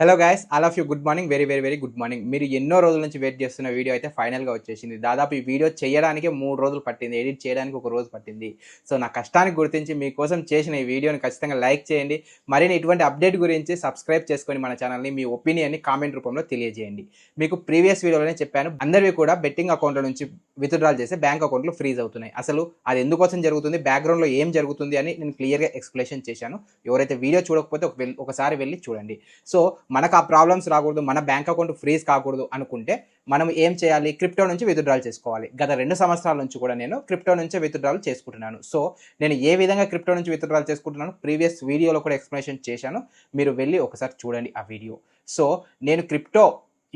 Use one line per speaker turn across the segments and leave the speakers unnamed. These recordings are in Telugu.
Hello guys all of you good morning very very very good morning మీరు ఎన్నో రోజుల నుంచి వెయిట్ చేస్తున్న వీడియో అయితే ఫైనల్గా వచ్చేసింది. దాదాపు ఈ వీడియో చేయడానికి మూడు రోజులు పట్టింది. ఎడిట్ చేయడానికి ఒక రోజు పట్టింది. సో నా కష్టానికి గుర్తించి మీకోసం చేసిన ఈ వీడియోని ఖచ్చితంగా లైక్ చేయండి. మరిన్ని ఇటువంటి అప్డేట్ గురించి సబ్స్క్రైబ్ చేసుకొని మన ఛానల్ని మీ ఒపీనియన్ని కామెంట్ రూపంలో తెలియజేయండి. మీకు ప్రీవియస్ వీడియోలోనే చెప్పాను. అందరివి కూడా బెట్టింగ్ అకౌంట్ల నుంచి విత్డ్రాల్ చేస్తే బ్యాంక్ అకౌంట్లు ఫ్రీజ్ అవుతున్నాయి. అసలు అది ఎందుకోసం జరుగుతుంది? బ్యాక్గ్రౌండ్లో ఏం జరుగుతుంది? అని నేను క్లియర్గా ఎక్స్ప్లెనేషన్ చేశాను. ఎవరైతే వీడియో చూడకపోతే ఒకసారి వెళ్ళి చూడండి. సో మనకు ఆ ప్రాబ్లమ్స్ రాకూడదు మన బ్యాంక్ అకౌంట్ ఫ్రీజ్ కాకూడదు అనుకుంటే మనం ఏం చేయాలి? క్రిప్టో నుంచి విత్డ్రాల్ చేసుకోవాలి. గత రెండు సంవత్సరాల నుంచి కూడా నేను క్రిప్టో నుంచి విత్డ్రాల్ చేసుకుంటున్నాను. సో నేను ఏ విధంగా క్రిప్టో నుంచి విత్డ్రాల్ చేసుకుంటున్నాను? ప్రీవియస్ వీడియోలో కూడా ఎక్స్ప్లెనేషన్ చేశాను. మీరు వెళ్ళి ఒకసారి చూడండి ఆ వీడియో సో నేను క్రిప్టో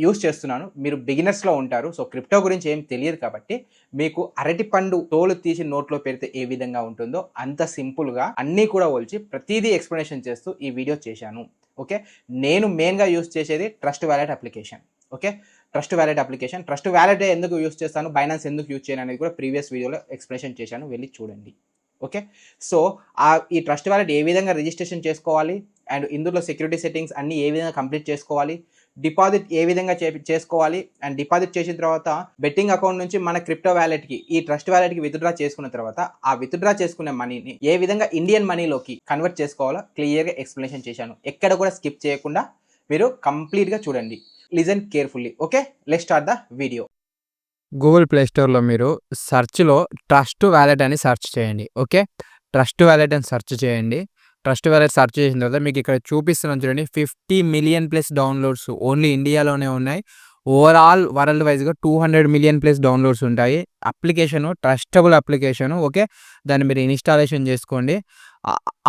యూస్ చేస్తున్నాను. మీరు బిగినర్స్లో ఉంటారు. సో క్రిప్టో గురించి ఏం తెలియదు కాబట్టి మీకు అరటి పండు తోలు తీసి నోట్లో పెడితే ఏ విధంగా ఉంటుందో అంత సింపుల్గా అన్నీ కూడా పోల్చి ప్రతిదీ ఎక్స్ప్లెనేషన్ చేస్తూ ఈ వీడియో చేశాను. ఓకే నేను మెయిన్గా యూస్ చేసేది trust wallet application okay trust wallet application trust wallet ఎందుకు యూస్ చేస్తాను? బైనాన్స్ ఎందుకు యూజ్ చేయను అనేది కూడా ప్రీవియస్ వీడియోలో ఎక్స్ప్లెనేషన్ చేశాను. వెళ్ళి చూడండి. ఓకే సో ఆ ఈ ట్రస్ట్ వ్యాలెట్ ఏ విధంగా రిజిస్ట్రేషన్ చేసుకోవాలి? అండ్ ఇందులో సెక్యూరిటీ సెట్టింగ్స్ అన్ని ఏ విధంగా కంప్లీట్ చేసుకోవాలి? డిపాజిట్ ఏ విధంగా చే చేసుకోవాలి? అండ్ డిపాజిట్ చేసిన తర్వాత బెట్టింగ్ అకౌంట్ నుంచి మన క్రిప్టో వ్యాలెట్కి ఈ ట్రస్ట్ వ్యాలెట్కి విత్డ్రా చేసుకున్న తర్వాత ఆ విత్డ్రా చేసుకునే మనీని ఏ విధంగా ఇండియన్ మనీలోకి కన్వర్ట్ చేసుకోవాలో క్లియర్గా ఎక్స్ప్లెనేషన్ చేశాను. ఎక్కడ కూడా స్కిప్ చేయకుండా మీరు కంప్లీట్గా చూడండి. Listen carefully. Okay? Let start the video.
Google play స్టోర్లో మీరు సెర్చ్లో ట్రస్ట్ వ్యాలెట్ అని సెర్చ్ చేయండి. ఓకే? ట్రస్ట్ వ్యాలెట్ అని సెర్చ్ చేయండి. ట్రస్ట్ వ్యాలెట్ సర్చ్ చేసిన తర్వాత మీకు ఇక్కడ చూపిస్తున్నాను చూడండి. Fifty million plus downloads only ఇండియాలోనే ఉన్నాయి. ఓవరాల్ వరల్డ్ వైజ్గా two hundred million plus downloads ఉంటాయి. Application trustable application okay? దాన్ని మీరు ఇన్స్టాలేషన్ చేసుకోండి.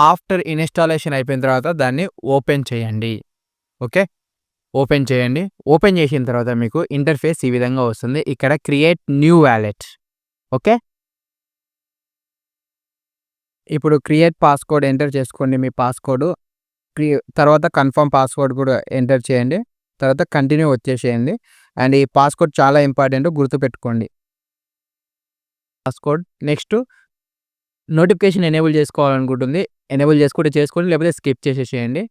ఆఫ్టర్ ఇన్స్టాలేషన్ అయిపోయిన తర్వాత దాన్ని ఓపెన్ చేయండి. ఓకే? ఓపెన్ చేయండి. ఓపెన్ చేసిన తర్వాత మీకు ఇంటర్ఫేస్ ఈ విధంగా వస్తుంది. ఇక్కడ క్రియేట్ న్యూ వ్యాలెట్ ఓకే? ఇప్పుడు క్రియేట్ పాస్కోడ్ ఎంటర్ చేసుకోండి మీ పాస్కోడ్. తర్వాత కన్ఫర్మ్ పాస్వర్డ్ కూడా ఎంటర్ చేయండి. తర్వాత కంటిన్యూ వచ్చేసేయండి. అండ్ ఈ పాస్కోడ్ చాలా ఇంపార్టెంట్ గుర్తుపెట్టుకోండి పాస్కోడ్ నెక్స్ట్ నోటిఫికేషన్ ఎనేబుల్ చేసుకోవాలనుకుంటుంది. ఎనేబుల్ చేసుకుంటే చేసుకోండి లేకపోతే స్కిప్ చేసేసేయండి.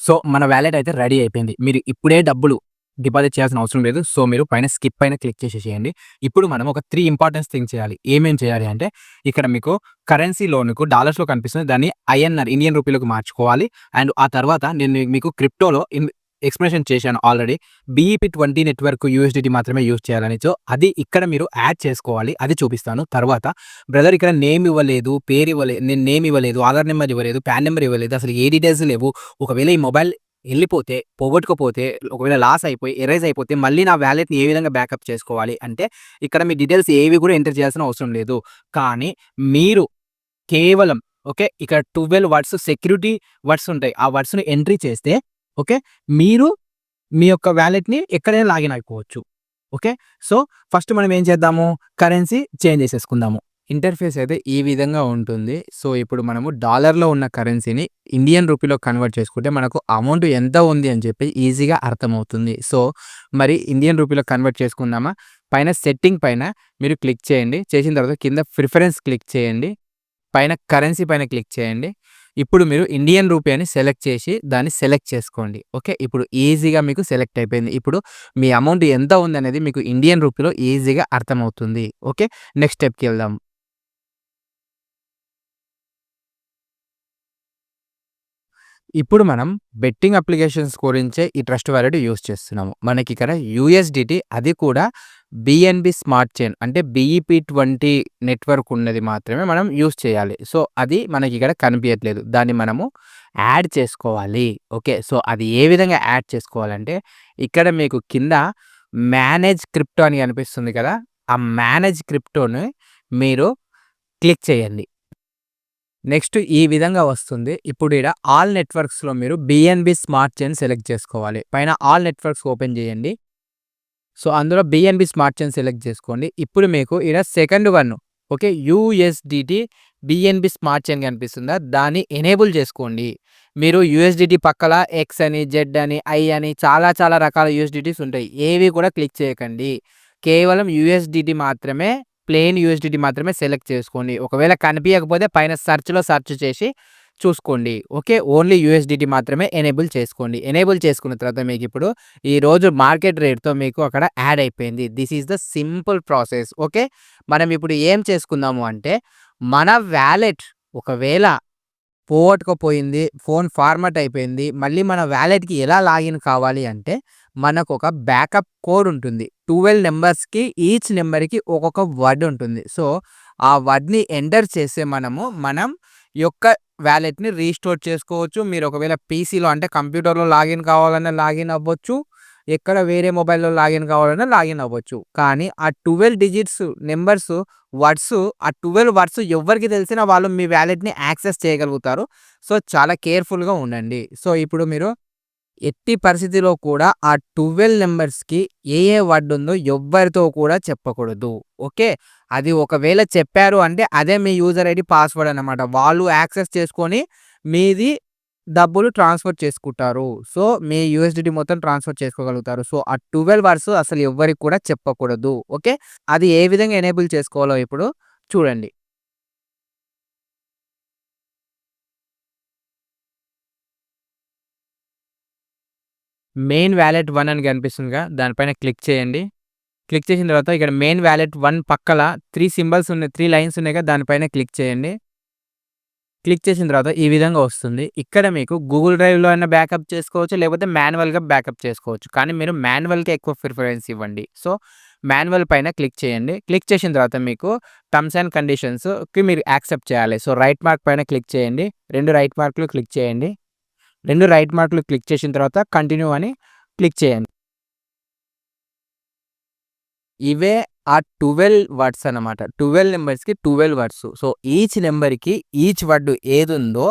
సో మన వ్యాలెట్ అయితే రెడీ అయిపోయింది. మీరు ఇప్పుడే డబ్బులు డిపాజిట్ చేయాల్సిన అవసరం లేదు. సో మీరు పైన స్కిప్ పైన క్లిక్ చేసేసేయండి. ఇప్పుడు మనం ఒక త్రీ ఇంపార్టెన్స్ థింగ్ చేయాలి. ఏమేం చేయాలి అంటే ఇక్కడ మీకు కరెన్సీ లోన్కు డాలర్స్లో కనిపిస్తుంది. దాన్ని ఐఎన్ఆర్ ఇండియన్ రూపీలోకి మార్చుకోవాలి. అండ్ ఆ తర్వాత నేను మీకు క్రిప్టోలో ఎక్స్ప్లెనేషన్ చేశాను already. BEP twenty network USDT మాత్రమే యూజ్ చేయాలని. సో అది ఇక్కడ మీరు యాడ్ చేసుకోవాలి. అది చూపిస్తాను. తర్వాత బ్రదర్ ఇక్కడ నేమ్ ఇవ్వలేదు పేరు ఇవ్వలేదు నేను నేమ్ ఇవ్వలేదు ఆధార్ నెంబర్ ఇవ్వలేదు పాన్ నెంబర్ ఇవ్వలేదు. అసలు ఏ డీటెయిల్స్ లేవు. ఒకవేళ ఈ మొబైల్ వెళ్ళిపోతే పోగొట్టుకోపోతే ఒకవేళ లాస్ అయిపోయి ఎరేజ్ అయిపోతే మళ్ళీ నా వ్యాలెట్ని ఏ విధంగా బ్యాకప్ చేసుకోవాలి? అంటే ఇక్కడ మీ డీటెయిల్స్ ఏవి కూడా ఎంటర్ చేయాల్సిన అవసరం లేదు. కానీ మీరు కేవలం ఓకే ఇక్కడ ట్వెల్వ్ వర్డ్స్ సెక్యూరిటీ వర్డ్స్ ఉంటాయి. ఆ వర్డ్స్ని ఎంట్రీ చేస్తే ఓకే మీరు మీ యొక్క వ్యాలెట్ని ఎక్కడైనా లాగిన్ అయిపోవచ్చు. ఓకే సో ఫస్ట్ మనం ఏం చేద్దాము? కరెన్సీ చేంజ్ చేసేసుకుందాము. ఇంటర్ఫేస్ అయితే ఈ విధంగా ఉంటుంది. సో ఇప్పుడు మనము డాలర్లో ఉన్న కరెన్సీని ఇండియన్ రూపీలో కన్వర్ట్ చేసుకుంటే మనకు అమౌంట్ ఎంత ఉంది అని చెప్పి ఈజీగా అర్థమవుతుంది. సో మరి ఇండియన్ రూపీలో కన్వర్ట్ చేసుకుందామా? పైన సెట్టింగ్ పైన మీరు క్లిక్ చేయండి. చేసిన తర్వాత కింద ప్రిఫరెన్స్ క్లిక్ చేయండి. పైన కరెన్సీ పైన క్లిక్ చేయండి. ఇప్పుడు మీరు ఇండియన్ రూపీ అని సెలెక్ట్ చేసి దాన్ని సెలెక్ట్ చేసుకోండి. ఓకే? ఇప్పుడు ఈజీగా మీకు సెలెక్ట్ అయిపోయింది. ఇప్పుడు మీ అమౌంట్ ఎంత ఉంది అనేది మీకు ఇండియన్ రూపీలో ఈజీగా అర్థమవుతుంది. ఓకే? నెక్స్ట్ స్టెప్కి వెళ్దాం. ఇప్పుడు మనం బెట్టింగ్ అప్లికేషన్స్ గురించే ఈ ట్రస్ట్ వ్యాలెట్ యూస్ చేస్తున్నాము. మనకి ఇక్కడ యూఎస్డిటీ అది కూడా బిఎన్బి స్మార్ట్ చైన్ అంటే బిఈపి ట్వంటీ నెట్వర్క్ ఉన్నది మాత్రమే మనం యూస్ చేయాలి. సో అది మనకి ఇక్కడ కనిపించట్లేదు దాన్ని మనము యాడ్ చేసుకోవాలి. ఓకే? సో అది ఏ విధంగా యాడ్ చేసుకోవాలంటే ఇక్కడ మీకు కింద మేనేజ్ క్రిప్టో అని కనిపిస్తుంది కదా? ఆ మేనేజ్ క్రిప్టోని మీరు క్లిక్ చేయండి. నెక్స్ట్ ఈ విధంగా వస్తుంది. ఇప్పుడు ఇక్కడ ఆల్ నెట్వర్క్స్లో మీరు బిఎన్బి స్మార్ట్ చైన్ సెలెక్ట్ చేసుకోవాలి. పైన ఆల్ నెట్వర్క్స్ ఓపెన్ చేయండి. సో అందులో బిఎన్బి స్మార్ట్ చైన్ సెలెక్ట్ చేసుకోండి. ఇప్పుడు మీకు ఇక్కడ second one okay USDT BNB smart chain కనిపిస్తుందా? దాన్ని ఎనేబుల్ చేసుకోండి. మీరు యూఎస్డిటి పక్కల ఎక్స్ అని జెడ్ అని ఐ అని చాలా చాలా రకాల యూఎస్డిటీస్ ఉంటాయి. ఏవి కూడా క్లిక్ చేయకండి. కేవలం యూఎస్డిటి మాత్రమే ప్లెయిన్ యూఎస్డిటీ మాత్రమే సెలెక్ట్ చేసుకోండి. ఒకవేళ కనిపించకపోతే పైన సర్చ్లో సర్చ్ చేసి చూసుకోండి. ఓకే? ఓన్లీ యూఎస్డిటీ మాత్రమే ఎనేబుల్ చేసుకోండి. ఎనేబుల్ చేసుకున్న తర్వాత మీకు ఇప్పుడు ఈరోజు మార్కెట్ రేట్తో మీకు అక్కడ యాడ్ అయిపోయింది. This is the simple process. Okay? మనం ఇప్పుడు ఏం చేసుకుందాము అంటే మన వ్యాలెట్ ఒకవేళ పోగొట్టుకుపోయింది ఫోన్ ఫార్మాట్ అయిపోయింది. మళ్ళీ మన వ్యాలెట్కి ఎలా లాగిన్ కావాలి అంటే మనకు ఒక బ్యాకప్ కోడ్ ఉంటుంది. ట్వెల్వ్ నెంబర్స్కి ఈచ్ నెంబర్కి ఒక్కొక్క వర్డ్ ఉంటుంది. సో ఆ వర్డ్ని ఎంటర్ చేస్తే మనము మనం యొక్క వ్యాలెట్ని రీస్టోర్ చేసుకోవచ్చు. మీరు ఒకవేళ పీసీలో అంటే కంప్యూటర్లో లాగిన్ కావాలన్నా లాగిన్ అవ్వచ్చు. ఎక్కడ వేరే మొబైల్లో లాగిన్ కావాలన్నా లాగిన్ అవ్వచ్చు. కానీ ఆ ట్వెల్వ్ డిజిట్స్ నెంబర్స్ వర్డ్స్ ఆ ట్వెల్వ్ వర్డ్స్ ఎవరికి తెలిసినా వాళ్ళు మీ వ్యాలెట్ని యాక్సెస్ చేయగలుగుతారు. సో చాలా కేర్ఫుల్గా ఉండండి. సో ఇప్పుడు మీరు ఎట్టి పరిస్థితిలో కూడా ఆ ట్వెల్వ్ నెంబర్స్కి ఏ ఏ వర్డ్ ఉందో ఎవ్వరితో కూడా చెప్పకూడదు. ఓకే? అది ఒకవేళ చెప్పారు అంటే అదే మీ యూజర్ ఐడి పాస్వర్డ్ అనమాట వాళ్ళు యాక్సెస్ చేసుకొని మీది డబ్బులు ట్రాన్స్ఫర్ చేసుకుంటారు. సో మీ యూఎస్డిటీ మొత్తం ట్రాన్స్ఫర్ చేసుకోగలుగుతారు. సో ఆ ట్వెల్వ్ అవర్స్ అసలు ఎవ్వరికి కూడా చెప్పకూడదు. ఓకే? అది ఏ విధంగా ఎనేబుల్ చేసుకోవాలో ఇప్పుడు చూడండి. మెయిన్ వ్యాలెట్ వన్ అని కనిపిస్తుందిగా. దానిపైన క్లిక్ చేయండి. క్లిక్ చేసిన తర్వాత ఇక్కడ మెయిన్ వ్యాలెట్ వన్ పక్కల త్రీ సింబల్స్ ఉన్నాయి త్రీ లైన్స్ ఉన్నాయి కదా దానిపైన క్లిక్ చేయండి. క్లిక్ చేసిన తర్వాత ఈ విధంగా వస్తుంది. ఇక్కడ మీకు గూగుల్ డ్రైవ్లో అయినా బ్యాకప్ చేసుకోవచ్చు లేకపోతే మాన్యువల్గా బ్యాకప్ చేసుకోవచ్చు. కానీ మీరు మాన్యువల్కి ఎక్కువ ప్రిఫరెన్స్ ఇవ్వండి. సో మాన్యువల్ పైన క్లిక్ చేయండి. క్లిక్ చేసిన తర్వాత మీకు టర్మ్స్ అండ్ కండిషన్స్కి మీరు యాక్సెప్ట్ చేయాలి. సో రైట్ మార్క్ పైన క్లిక్ చేయండి. రెండు రైట్ మార్కులు క్లిక్ చేయండి. రెండు రైట్ మార్కులు క్లిక్ చేసిన తర్వాత కంటిన్యూ అని క్లిక్ చేయండి. ఇవే ఆ ట్వెల్వ్ వర్డ్స్ అనమాట ట్వెల్వ్ నెంబర్స్కి ట్వెల్వ్ వర్డ్స్. సో ఈచ్ నెంబర్కి ఈచ్ వర్డ్ ఏది ఉందో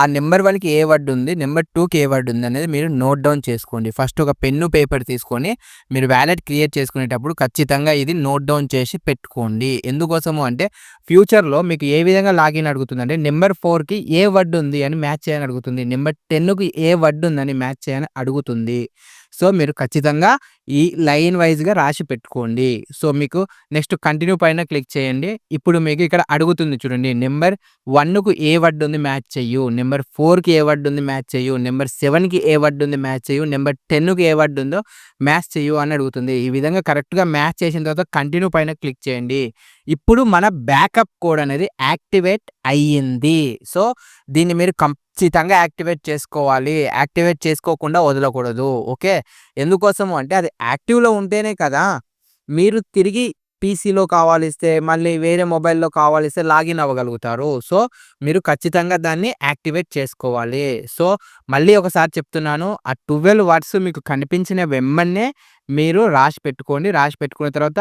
ఆ నెంబర్ వన్కి ఏ వర్డ్ ఉంది నెంబర్ టూకి ఏ వర్డ్ ఉంది అనేది మీరు నోట్ డౌన్ చేసుకోండి. ఫస్ట్ ఒక పెన్ను పేపర్ తీసుకొని మీరు వ్యాలెట్ క్రియేట్ చేసుకునేటప్పుడు ఖచ్చితంగా ఇది నోట్ డౌన్ చేసి పెట్టుకోండి. ఎందుకోసము అంటే ఫ్యూచర్లో మీకు ఏ విధంగా లాగిన్ అడుగుతుంది అంటే నెంబర్ ఫోర్కి ఏ వర్డ్ ఉంది అని మ్యాచ్ చేయని అడుగుతుంది. నెంబర్ టెన్కి ఏ వర్డ్ ఉందని మ్యాచ్ చేయని అడుగుతుంది. సో మీరు ఖచ్చితంగా ఈ లైన్ వైజ్గా రాసి పెట్టుకోండి. సో మీకు నెక్స్ట్ కంటిన్యూ పైన క్లిక్ చేయండి. ఇప్పుడు మీకు ఇక్కడ అడుగుతుంది చూడండి నెంబర్ వన్కు ఏ వర్డ్ ఉంది మ్యాచ్ చెయ్యు నెంబర్ ఫోర్కి ఏ వర్డ్ ఉంది మ్యాచ్ చెయ్యు నెంబర్ సెవెన్కి ఏ వర్డ్ ఉంది మ్యాచ్ చెయ్యు నెంబర్ టెన్కి ఏ వర్డ్ ఉందో మ్యాచ్ చెయ్యు అని అడుగుతుంది. ఈ విధంగా కరెక్ట్గా మ్యాచ్ చేసిన తర్వాత కంటిన్యూ పైన క్లిక్ చేయండి. ఇప్పుడు మన బ్యాకప్ కోడ్ అనేది యాక్టివేట్ అయ్యింది. సో దీన్ని మీరు ఖచ్చితంగా యాక్టివేట్ చేసుకోవాలి. యాక్టివేట్ చేసుకోకుండా వదలకూడదు. ఓకే? ఎందుకోసము అంటే అది యాక్టివ్లో ఉంటేనే కదా మీరు తిరిగి పీసీలో కావాలిస్తే మళ్ళీ వేరే మొబైల్లో కావాలిస్తే లాగిన్ అవ్వగలుగుతారు. సో మీరు ఖచ్చితంగా దాన్ని యాక్టివేట్ చేసుకోవాలి. సో మళ్ళీ ఒకసారి చెప్తున్నాను. ఆ ట్వెల్వ్ వర్డ్స్ మీకు కనిపించిన వెమ్మన్నే మీరు రాసి పెట్టుకోండి. రాసి పెట్టుకున్న తర్వాత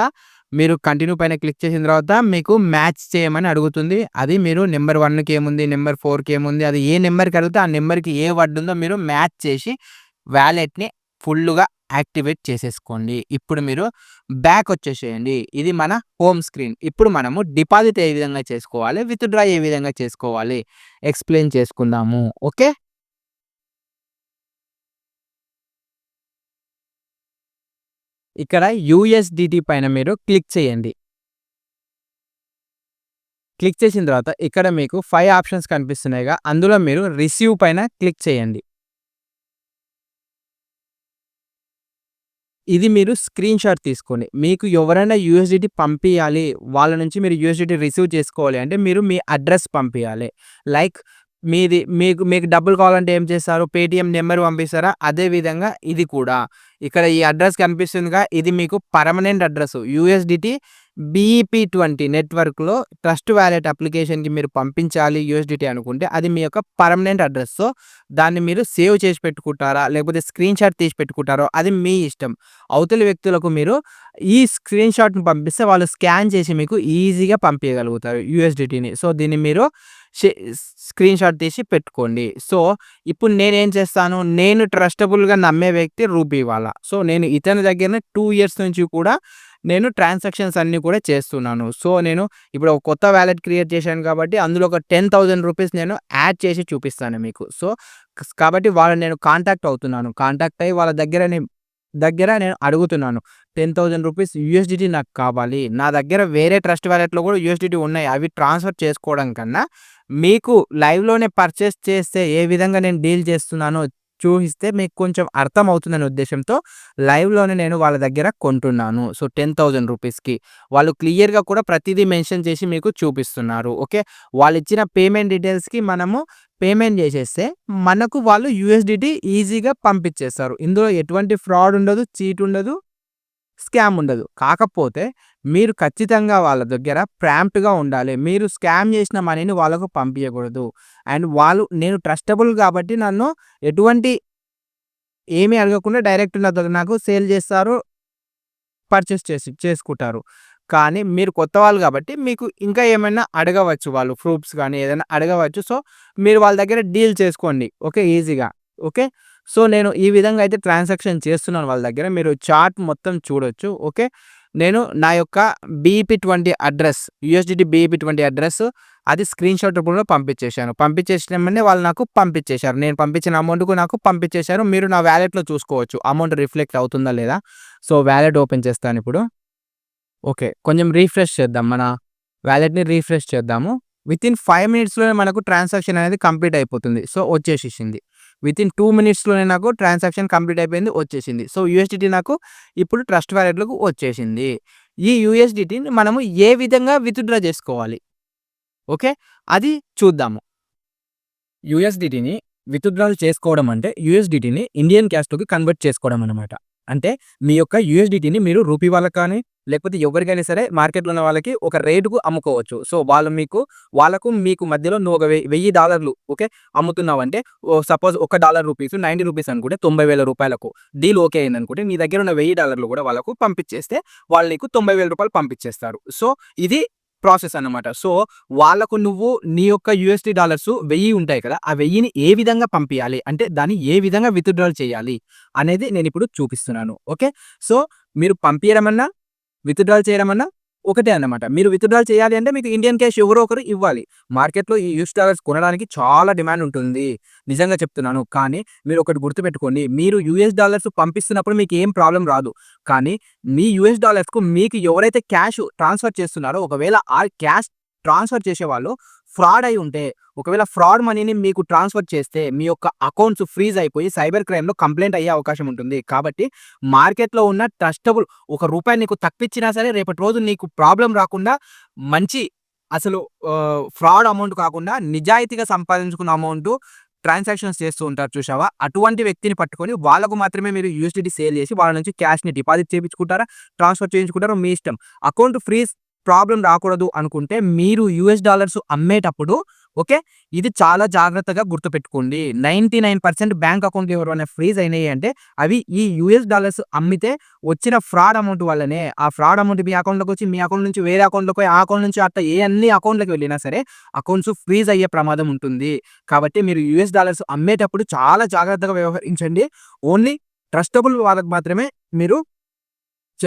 మీరు కంటిన్యూ పైన క్లిక్ చేసిన తర్వాత మీకు మ్యాచ్ చేయమని అడుగుతుంది. అది మీరు నెంబర్ వన్కి ఏముంది? నెంబర్ ఫోర్కి ఏముంది? అది ఏ నెంబర్కి అడిగితే ఆ నెంబర్కి ఏ వర్డ్ ఉందో మీరు మ్యాచ్ చేసి వ్యాలెట్ని ఫుల్గా యాక్టివేట్ చేసేసుకోండి. ఇప్పుడు మీరు బ్యాక్ వచ్చేసేయండి. ఇది మన హోమ్ స్క్రీన్. ఇప్పుడు మనము డిపాజిట్ ఏ విధంగా చేసుకోవాలి? విత్డ్రా ఏ విధంగా చేసుకోవాలి? ఎక్స్ప్లెయిన్ చేసుకుందాము. ఓకే? ఇక్కడ యూఎస్డిటి పైన మీరు క్లిక్ చేయండి. క్లిక్ చేసిన తర్వాత ఇక్కడ మీకు ఫైవ్ ఆప్షన్స్ కనిపిస్తున్నాయిగా అందులో మీరు రిసీవ్ పైన క్లిక్ చేయండి. ఇది మీరు స్క్రీన్ షాట్ తీసుకోండి. మీకు ఎవరైనా యూఎస్డిటీ పంపించాలి వాళ్ళ నుంచి మీరు యూఎస్డిటీ రిసీవ్ చేసుకోవాలి అంటే మీరు మీ అడ్రస్ పంపించాలి లైక్ మీది మీకు మీకు డబ్బులు కావాలంటే ఏం చేస్తారు? పేటిఎం నెంబర్ పంపిస్తారా? అదే విధంగా ఇది కూడా. ఇక్కడ ఈ అడ్రస్ కనిపిస్తుందిగా. ఇది మీకు permanent address. USDT BEP twenty నెట్వర్క్లో ట్రస్ట్ వ్యాలెట్ అప్లికేషన్కి మీరు పంపించాలి యూఎస్డిటీ అనుకుంటే అది మీ యొక్క పర్మనెంట్ అడ్రస్. సో దాన్ని మీరు సేవ్ చేసి పెట్టుకుంటారా? లేకపోతే స్క్రీన్ షాట్ తీసి పెట్టుకుంటారో? అది మీ ఇష్టం. అవతలి వ్యక్తులకు మీరు ఈ స్క్రీన్ షాట్ని పంపిస్తే వాళ్ళు స్కాన్ చేసి మీకు ఈజీగా పంపించగలుగుతారు యూఎస్డిటీని. సో దీన్ని మీరు స్క్రీన్ షాట్ తీసి పెట్టుకోండి. సో ఇప్పుడు నేనేం చేస్తాను? నేను ట్రస్టబుల్గా నమ్మే వ్యక్తి రూపీ వాళ్ళ సో నేను ఇతని దగ్గరనే టూ ఇయర్స్ నుంచి కూడా నేను ట్రాన్సాక్షన్స్ అన్నీ కూడా చేస్తున్నాను. సో నేను ఇప్పుడు ఒక కొత్త వ్యాలెట్ క్రియేట్ చేశాను కాబట్టి అందులో ఒక టెన్ థౌజండ్ రూపీస్ నేను యాడ్ చేసి చూపిస్తాను మీకు. సో కాబట్టి వాళ్ళని నేను కాంటాక్ట్ అవుతున్నాను. కాంటాక్ట్ అయ్యి వాళ్ళ దగ్గర దగ్గర నేను అడుగుతున్నాను. టెన్ థౌజండ్ రూపీస్ యూఎస్డిటీ నాకు కావాలి. నా దగ్గర వేరే ట్రస్ట్ వ్యాలెట్లో కూడా యూఎస్డిటీ ఉన్నాయి. అవి ట్రాన్స్ఫర్ చేసుకోవడం కన్నా మీకు లైవ్‌లోనే పర్చేస్ చేస్తే ఏ విధంగా నేను డీల్ చేస్తున్నానో చూపిస్తే మీకు కొంచెం అర్థం అవుతుందనే ఉద్దేశంతో లైవ్‌లోనే నేను వాళ్ళ దగ్గర కొంటున్నాను. సో, 10,000 రూపీస్‌కి. వాళ్ళు క్లియర్‌గా కూడా ప్రతిదీ మెన్షన్ చేసి మీకు చూపిస్తున్నారు. ఓకే. వాళ్ళు ఇచ్చిన పేమెంట్ డీటెయిల్స్‌కి మనము పేమెంట్ చేసేస్తే మనకు వాళ్ళు యూఎస్‌డిటీ ఈజీగా పంపించేస్తారు. ఇందులో ఎటువంటి ఫ్రాడ్ ఉండదు, చీట్ ఉండదు, స్కామ్ ఉండదు. కాకపోతే మీరు ఖచ్చితంగా వాళ్ళ దగ్గర ప్రాంప్ట్‌గా ఉండాలి. మీరు స్కామ్ చేసిన మనీని వాళ్ళకు పంపించకూడదు అండ్ వాళ్ళు నేను ట్రస్టబుల్ కాబట్టి నన్ను ఎటువంటి ఏమీ అడగకుండా డైరెక్ట్ నా దగ్గర నాకు సేల్ చేస్తారు. పర్చేస్ చేసి చేసుకుంటారు. కానీ మీరు కొత్త వాళ్ళు కాబట్టి మీకు ఇంకా ఏమైనా అడగవచ్చు వాళ్ళు ప్రూఫ్స్ కానీ ఏదైనా అడగవచ్చు. సో, మీరు వాళ్ళ దగ్గర డీల్ చేసుకోండి. ఓకే. ఈజీగా. ఓకే. సో, నేను ఈ విధంగా అయితే ట్రాన్సాక్షన్ చేస్తున్నాను వాళ్ళ దగ్గర. మీరు చార్ట్ మొత్తం చూడొచ్చు. ఓకే. నేను నా యొక్క బీఈపీ20 అడ్రెస్ యూఎస్‌డిటీ బీఈపీ20 అడ్రెస్ అది స్క్రీన్ షాట్ రూపంలో పంపించేశాను. పంపించేసిన వాళ్ళు నాకు పంపించేశారు. నేను పంపించిన అమౌంట్‌కు నాకు పంపించేశారు. మీరు నా వ్యాలెట్లో చూసుకోవచ్చు. అమౌంట్ రిఫ్లెక్ట్ అవుతుందా లేదా? సో, వ్యాలెట్ ఓపెన్ చేస్తాను ఇప్పుడు ఓకే. కొంచెం రిఫ్రెష్ చేద్దాం. మన వ్యాలెట్ని రీఫ్రెష్ చేద్దాము. వితిన్ ఫైవ్ మినిట్స్‌లోనే మనకు ట్రాన్సాక్షన్ అనేది కంప్లీట్ అయిపోతుంది. సో, వచ్చేసేసింది. వితిన్ టూ మినిట్స్‌లోనే నాకు ట్రాన్సాక్షన్ కంప్లీట్ అయిపోయింది. వచ్చేసింది. సో, యూఎస్‌డిటీ నాకు ఇప్పుడు ట్రస్ట్ వ్యాలెట్లకు వచ్చేసింది. ఈ యూఎస్‌డిటీని మనము ఏ విధంగా విత్‌డ్రా చేసుకోవాలి? ఓకే. అది చూద్దాము. యూఎస్‌డిటీని విత్‌డ్రాల్ చేసుకోవడం అంటే యూఎస్‌డిటీని ఇండియన్ క్యాష్‌లోకి కన్వర్ట్ చేసుకోవడం అనమాట అంటే మీ యొక్క యూఎస్‌డిటీని మీరు రూపీ వాళ్ళకి కానీ లేకపోతే ఎవరికైనా సరే మార్కెట్‌లో ఉన్న వాళ్ళకి ఒక రేటుకు అమ్ముకోవచ్చు. సో, వాళ్ళు మీకు వాళ్ళకు మీకు మధ్యలో నువ్వు ఒక వెయ్యి డాలర్లు ఓకే. అమ్ముతున్నావంటే ఓ సపోజ్ ఒక డాలర్ రూపీస్ $90 అనుకుంటే తొంభై వేల రూపాయలకు డీల్ ఓకే అయింది అనుకుంటే నీ దగ్గర ఉన్న $1000 కూడా వాళ్ళకు పంపించేస్తే వాళ్ళు నీకు $90,000 పంపించేస్తారు. సో, ఇది ప్రాసెస్ అన్నమాట. సో, వాళ్ళకు నువ్వు నీ యొక్క యూఎస్‌డి డాలర్స్ వెయ్యి ఉంటాయి కదా! ఆ 1000ని ఏ విధంగా పంపించాలి అంటే దాన్ని ఏ విధంగా విత్‌డ్రాల్ చేయాలి? అనేది నేను ఇప్పుడు చూపిస్తున్నాను. ఓకే. సో, మీరు పంపియడమన్నా, విత్‌డ్రాల్ చేయడమన్నా ఒకటే అన్నమాట. మీరు విత్‌డ్రాల్ చేయాలి అంటే మీకు ఇండియన్ క్యాష్ ఎవరో ఒకరు ఇవ్వాలి. మార్కెట్‌లో ఈ యూఎస్ డాలర్స్ కొనడానికి చాలా డిమాండ్ ఉంటుంది. నిజంగా చెప్తున్నాను. కానీ మీరు ఒకటి గుర్తుపెట్టుకోండి. మీరు యూఎస్ డాలర్స్ పంపిస్తున్నప్పుడు మీకు ఏం ప్రాబ్లం రాదు. కానీ మీ యూఎస్ డాలర్స్‌కు మీకు ఎవరైతే క్యాష్ ట్రాన్స్‌ఫర్ చేస్తున్నారో ఒకవేళ ఆ క్యాష్ ట్రాన్స్‌ఫర్ చేసేవాళ్ళు ఫ్రాడ్ అయి ఉంటే ఒకవేళ ఫ్రాడ్ మనీని మీకు ట్రాన్స్‌ఫర్ చేస్తే మీ యొక్క అకౌంట్స్ ఫ్రీజ్ అయిపోయి సైబర్ క్రైమ్‌లో కంప్లైంట్ అయ్యే అవకాశం ఉంటుంది. కాబట్టి మార్కెట్‌లో ఉన్న ట్రస్టబుల్ ఒక రూపాయి నీకు తప్పించినా సరే రేపటి రోజు నీకు ప్రాబ్లం రాకుండా మంచి అసలు ఫ్రాడ్ అమౌంట్ కాకుండా నిజాయితీగా సంపాదించుకున్న అమౌంట్ ట్రాన్సాక్షన్స్ చేస్తూ ఉంటారు చూశావా? అటువంటి వ్యక్తిని పట్టుకొని వాళ్ళకు మాత్రమే మీరు యూఎస్‌డిటీ సేల్ చేసి వాళ్ళ నుంచి క్యాష్‌ని డిపాజిట్ చేయించుకుంటారా ట్రాన్స్‌ఫర్ చేయించుకుంటారా మీ ఇష్టం. అకౌంట్ ఫ్రీజ్ ప్రాబ్లం రాకూడదు అనుకుంటే మీరు యూఎస్ డాలర్స్ అమ్మేటప్పుడు ఓకే. ఇది చాలా జాగ్రత్తగా గుర్తుపెట్టుకోండి. 99% బ్యాంక్ అకౌంట్‌లు ఎవరైనా ఫ్రీజ్ అయినాయి అంటే అవి ఈ యూఎస్ డాలర్స్ అమ్మితే వచ్చిన ఫ్రాడ్ అమౌంట్ వల్లనే. ఆ ఫ్రాడ్ అమౌంట్ మీ అకౌంట్‌లోకి వచ్చి మీ అకౌంట్ నుంచి వేరే అకౌంట్‌లోకి ఆ అకౌంట్ నుంచి అట్లా ఏ అన్ని అకౌంట్‌లకి వెళ్ళినా సరే అకౌంట్స్ ఫ్రీజ్ అయ్యే ప్రమాదం ఉంటుంది. కాబట్టి మీరు యూఎస్ డాలర్స్ అమ్మేటప్పుడు చాలా జాగ్రత్తగా వ్యవహరించండి. ఓన్లీ ట్రస్టబుల్ వాళ్ళకి మాత్రమే మీరు చ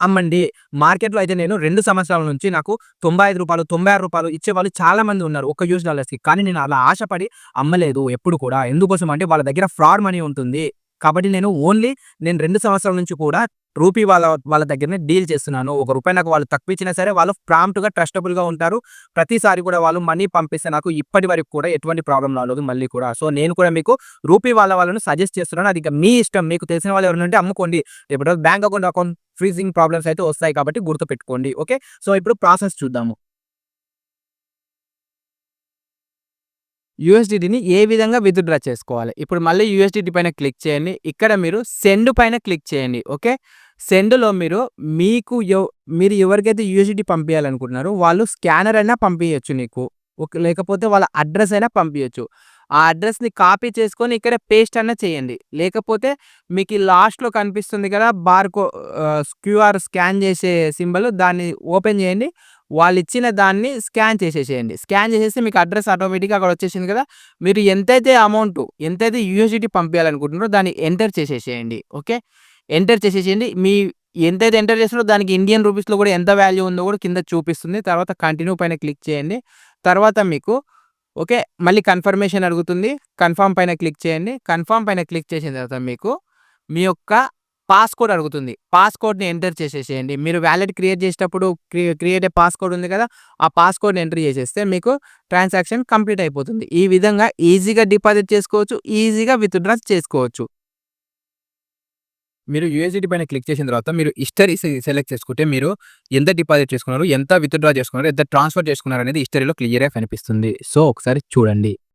అమ్మండి. మార్కెట్‌లో అయితే నేను రెండు సంవత్సరాల నుంచి నాకు తొంభై ఐదు రూపాయలు తొంభై ఆరు రూపాయలు ఇచ్చేవాళ్ళు చాలా మంది ఉన్నారు. ఒక యూఎస్ డాలర్స్‌కి. కానీ నేను అలా ఆశపడి అమ్మలేదు ఎప్పుడు కూడా. ఎందుకోసం అంటే వాళ్ళ దగ్గర ఫ్రాడ్ మనీ ఉంటుంది. కాబట్టి నేను ఓన్లీ నేను రెండు సంవత్సరాల నుంచి కూడా రూపీ వాళ్ళ వాళ్ళ దగ్గరనే డీల్ చేస్తున్నాను. ఒక రూపాయి నాకు వాళ్ళు తక్కువిచ్చినా సరే వాళ్ళు ప్రాంప్ట్‌గా ట్రస్టబుల్‌గా ఉంటారు. ప్రతిసారి కూడా వాళ్ళు మనీ పంపిస్తే నాకు ఇప్పటి వరకు కూడా ఎటువంటి ప్రాబ్లమ్ రాలేదు మళ్ళీ కూడా. సో, నేను కూడా మీకు రూపీ వాళ్ళ వాళ్ళను సజెస్ట్ చేస్తున్నాను. అది ఇంకా మీ ఇష్టం. మీకు తెలిసిన వాళ్ళు ఎవరైనా అమ్ముకోండి. ఇప్పుడు bank account account freezing problems అయితే వస్తాయి కాబట్టి గుర్తుపెట్టుకోండి. ఓకే. సో, ఇప్పుడు ప్రాసెస్ చూద్దాము. యూఎస్‌డిటీని ఏ విధంగా విత్‌డ్రా చేసుకోవాలి? ఇప్పుడు మళ్ళీ యూఎస్‌డిటీ పైన క్లిక్ చేయండి. ఇక్కడ మీరు సెండ్ పైన క్లిక్ చేయండి. ఓకే. సెండ్‌లో మీరు మీకు ఎవ్ మీరు ఎవరికైతే యూఎస్‌డిటీ పంపించాలనుకుంటున్నారో వాళ్ళు స్కానర్ అయినా పంపియొచ్చు నీకు. లేకపోతే వాళ్ళ అడ్రస్ అయినా పంపియొచ్చు. ఆ అడ్రస్ని కాపీ చేసుకొని ఇక్కడ పేస్ట్ అన్న చేయండి. లేకపోతే మీకు లాస్ట్‌లో కనిపిస్తుంది కదా! బార్‌కో క్యూఆర్ స్కాన్ చేసే సింబల్ దాన్ని ఓపెన్ చేయండి. వాళ్ళు ఇచ్చిన దాన్ని స్కాన్ చేసేసేయండి. స్కాన్ చేసేసి మీకు అడ్రస్ ఆటోమేటిక్‌గా అక్కడ వచ్చేసింది కదా! మీరు ఎంతైతే అమౌంట్ ఎంతైతే యూఎస్‌డిటీ పంపించాలనుకుంటున్నారో దాన్ని ఎంటర్ చేసేసేయండి. ఓకే. ఎంటర్ చేసేసేయండి. మీ ఎంతైతే ఎంటర్ చేస్తారో దానికి ఇండియన్ రూపీస్‌లో కూడా ఎంత వాల్యూ ఉందో కూడా కింద చూపిస్తుంది. తర్వాత కంటిన్యూ పైన క్లిక్ చేయండి. తర్వాత మీకు ఓకే. మళ్ళీ కన్ఫర్మేషన్ అడుగుతుంది. కన్ఫామ్ పైన క్లిక్ చేయండి. కన్ఫామ్ పైన క్లిక్ చేసిన తర్వాత మీకు మీ యొక్క పాస్‌కోడ్ అడుగుతుంది. పాస్‌కోడ్‌ని ఎంటర్ చేసేసేయండి. మీరు వ్యాలెట్ క్రియేట్ చేసేటప్పుడు క్రి క్రియేట్ పాస్‌కోడ్ ఉంది కదా! ఆ పాస్‌కోడ్‌ని ఎంటర్ చేసేస్తే మీకు ట్రాన్సాక్షన్ కంప్లీట్ అయిపోతుంది. ఈ విధంగా ఈజీగా డిపాజిట్ చేసుకోవచ్చు. ఈజీగా విత్‌డ్రా చేసుకోవచ్చు. మీరు యూఎస్‌డిటీ పైన క్లిక్ చేసిన తర్వాత మీరు హిస్టరీ సెలెక్ట్ చేసుకుంటే మీరు ఎంత డిపాజిట్ చేసుకున్నారు, ఎంత విత్‌డ్రా చేసుకున్నారు, ఎంత ట్రాన్స్‌ఫర్ చేసుకున్నారు అనేది హిస్టరీలో క్లియర్‌గా కనిపిస్తుంది. సో, ఒకసారి చూడండి.